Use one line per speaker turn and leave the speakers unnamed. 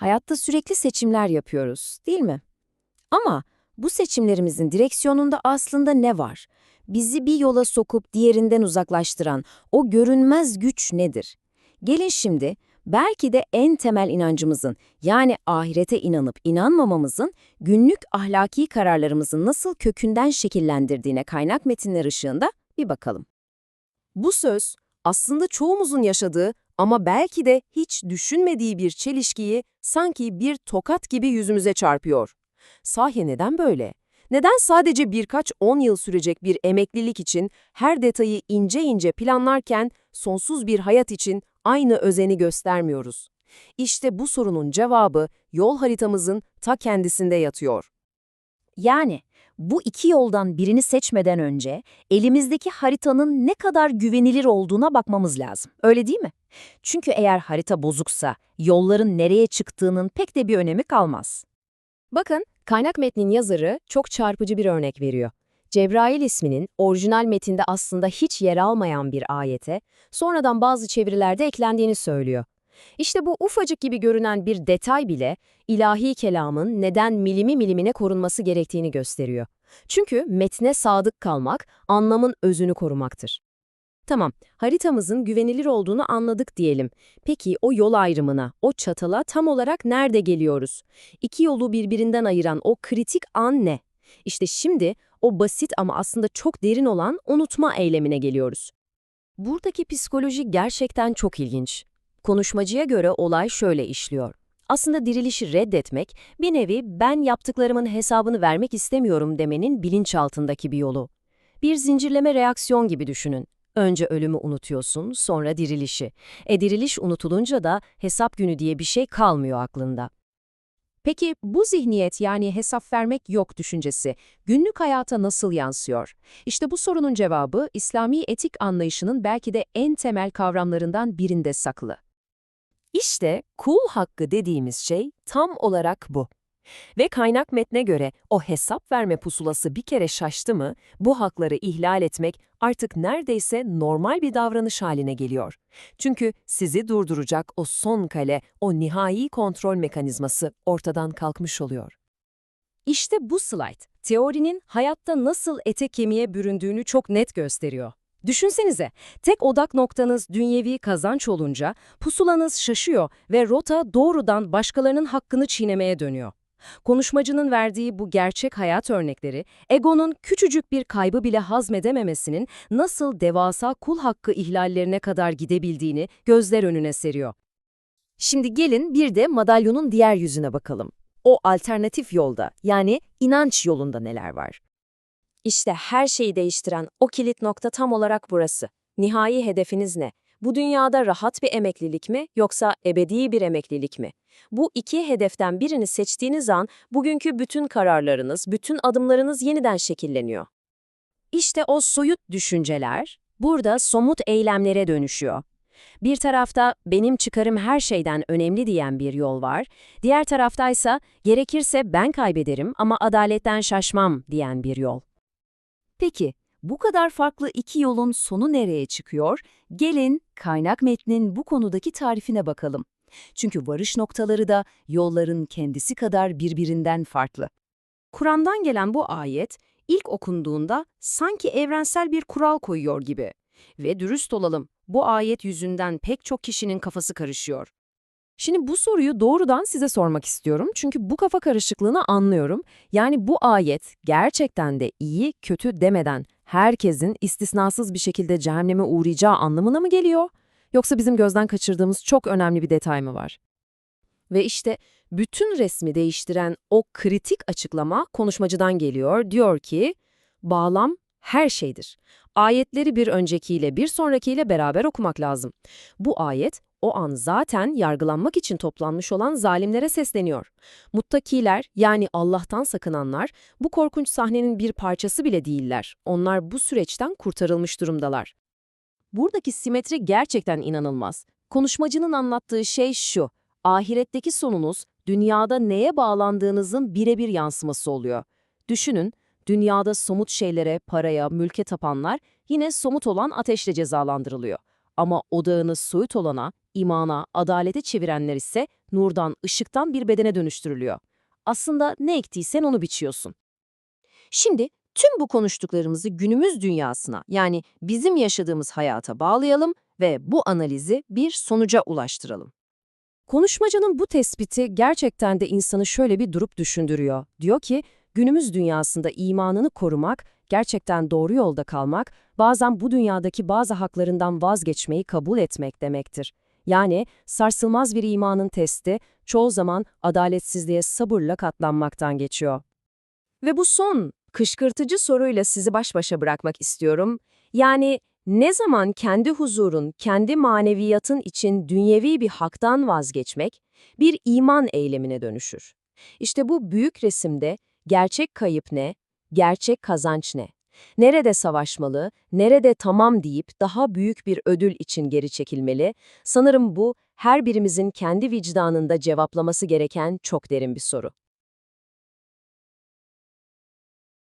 Hayatta sürekli seçimler yapıyoruz, değil mi? Ama bu seçimlerimizin direksiyonunda aslında ne var? Bizi bir yola sokup diğerinden uzaklaştıran o görünmez güç nedir? Gelin şimdi belki de en temel inancımızın yani ahirete inanıp inanmamamızın günlük ahlaki kararlarımızı nasıl kökünden şekillendirdiğine kaynak metinler ışığında bir bakalım.
Bu söz aslında çoğumuzun yaşadığı ama belki de hiç düşünmediği bir çelişkiyi sanki bir tokat gibi yüzümüze çarpıyor. Sahi neden böyle? Neden sadece birkaç on yıl sürecek bir emeklilik için her detayı ince ince planlarken sonsuz bir hayat için aynı özeni göstermiyoruz? İşte bu sorunun cevabı yol haritamızın ta kendisinde yatıyor.
Yani bu iki yoldan birini seçmeden önce elimizdeki haritanın ne kadar güvenilir olduğuna bakmamız lazım. Öyle değil mi? Çünkü eğer harita bozuksa yolların nereye çıktığının pek de bir önemi kalmaz.
Bakın, kaynak metnin yazarı çok çarpıcı bir örnek veriyor. Cebrail isminin orijinal metinde aslında hiç yer almayan bir ayete, sonradan bazı çevirilerde eklendiğini söylüyor. İşte bu ufacık gibi görünen bir detay bile ilahi kelamın neden milimi milimine korunması gerektiğini gösteriyor. Çünkü metne sadık kalmak, anlamın özünü korumaktır. Tamam, haritamızın güvenilir olduğunu anladık diyelim. Peki o yol ayrımına, o çatala tam olarak nerede geliyoruz? İki yolu birbirinden ayıran o kritik an ne? İşte şimdi o basit ama aslında çok derin olan unutma eylemine geliyoruz. Buradaki psikoloji gerçekten çok ilginç. Konuşmacıya göre olay şöyle işliyor. Aslında dirilişi reddetmek, bir nevi ben yaptıklarımın hesabını vermek istemiyorum demenin bilinçaltındaki bir yolu. Bir zincirleme reaksiyon gibi düşünün. Önce ölümü unutuyorsun, sonra dirilişi. E diriliş unutulunca da hesap günü diye bir şey kalmıyor aklında. Peki bu zihniyet yani hesap vermek yok düşüncesi günlük hayata nasıl yansıyor? İşte bu sorunun cevabı İslami etik anlayışının belki de en temel kavramlarından birinde saklı. İşte kul hakkı dediğimiz şey tam olarak bu. Ve kaynak metne göre o hesap verme pusulası bir kere şaştı mı, bu hakları ihlal etmek artık neredeyse normal bir davranış haline geliyor. Çünkü sizi durduracak o son kale, o nihai kontrol mekanizması ortadan kalkmış oluyor. İşte bu slide, teorinin hayatta nasıl ete kemiğe büründüğünü çok net gösteriyor. Düşünsenize, tek odak noktanız dünyevi kazanç olunca pusulanız şaşıyor ve rota doğrudan başkalarının hakkını çiğnemeye dönüyor. Konuşmacının verdiği bu gerçek hayat örnekleri, egonun küçücük bir kaybı bile hazmedememesinin nasıl devasa kul hakkı ihlallerine kadar gidebildiğini gözler önüne seriyor. Şimdi gelin bir de madalyonun diğer yüzüne bakalım. O alternatif yolda, yani inanç yolunda neler var? İşte her şeyi değiştiren o kilit nokta tam olarak burası. Nihai hedefiniz ne? Bu dünyada rahat bir emeklilik mi yoksa ebedi bir emeklilik mi? Bu iki hedeften birini seçtiğiniz an bugünkü bütün kararlarınız, bütün adımlarınız yeniden şekilleniyor. İşte o soyut düşünceler burada somut eylemlere dönüşüyor. Bir tarafta benim çıkarım her şeyden önemli diyen bir yol var, diğer taraftaysa gerekirse ben kaybederim ama adaletten şaşmam diyen bir yol. Peki, bu kadar farklı iki yolun sonu nereye çıkıyor? Gelin kaynak metnin bu konudaki tarifine bakalım. Çünkü varış noktaları da yolların kendisi kadar birbirinden farklı. Kur'an'dan gelen bu ayet ilk okunduğunda sanki evrensel bir kural koyuyor gibi. Ve dürüst olalım, bu ayet yüzünden pek çok kişinin kafası karışıyor. Şimdi bu soruyu doğrudan size sormak istiyorum çünkü bu kafa karışıklığını anlıyorum. Yani bu ayet gerçekten de iyi, kötü demeden herkesin istisnasız bir şekilde cehenneme uğrayacağı anlamına mı geliyor? Yoksa bizim gözden kaçırdığımız çok önemli bir detay mı var? Ve işte bütün resmi değiştiren o kritik açıklama konuşmacıdan geliyor. Diyor ki, bağlam her şeydir. Ayetleri bir öncekiyle bir sonrakiyle beraber okumak lazım. Bu ayet o an zaten yargılanmak için toplanmış olan zalimlere sesleniyor. Muttakiler yani Allah'tan sakınanlar bu korkunç sahnenin bir parçası bile değiller. Onlar bu süreçten kurtarılmış durumdalar. Buradaki simetri gerçekten inanılmaz. Konuşmacının anlattığı şey şu, ahiretteki sonunuz dünyada neye bağlandığınızın birebir yansıması oluyor. Düşünün, dünyada somut şeylere, paraya, mülke tapanlar yine somut olan ateşle cezalandırılıyor. Ama odağınız soyut olana, imana, adalete çevirenler ise nurdan, ışıktan bir bedene dönüştürülüyor. Aslında ne ektiysen onu biçiyorsun.
Şimdi tüm bu konuştuklarımızı günümüz dünyasına yani bizim yaşadığımız hayata bağlayalım ve bu analizi bir sonuca ulaştıralım.
Konuşmacının bu tespiti gerçekten de insanı şöyle bir durup düşündürüyor. Diyor ki, günümüz dünyasında imanını korumak, gerçekten doğru yolda kalmak, bazen bu dünyadaki bazı haklarından vazgeçmeyi kabul etmek demektir. Yani sarsılmaz bir imanın testi çoğu zaman adaletsizliğe sabırla katlanmaktan geçiyor. Ve bu son, kışkırtıcı soruyla sizi baş başa bırakmak istiyorum. Yani ne zaman kendi huzurun, kendi maneviyatın için dünyevi bir haktan vazgeçmek, bir iman eylemine dönüşür. İşte bu büyük resimde gerçek kayıp ne, gerçek kazanç ne? Nerede savaşmalı, nerede tamam deyip daha büyük bir ödül için geri çekilmeli? Sanırım bu her birimizin kendi vicdanında cevaplaması gereken çok derin bir soru.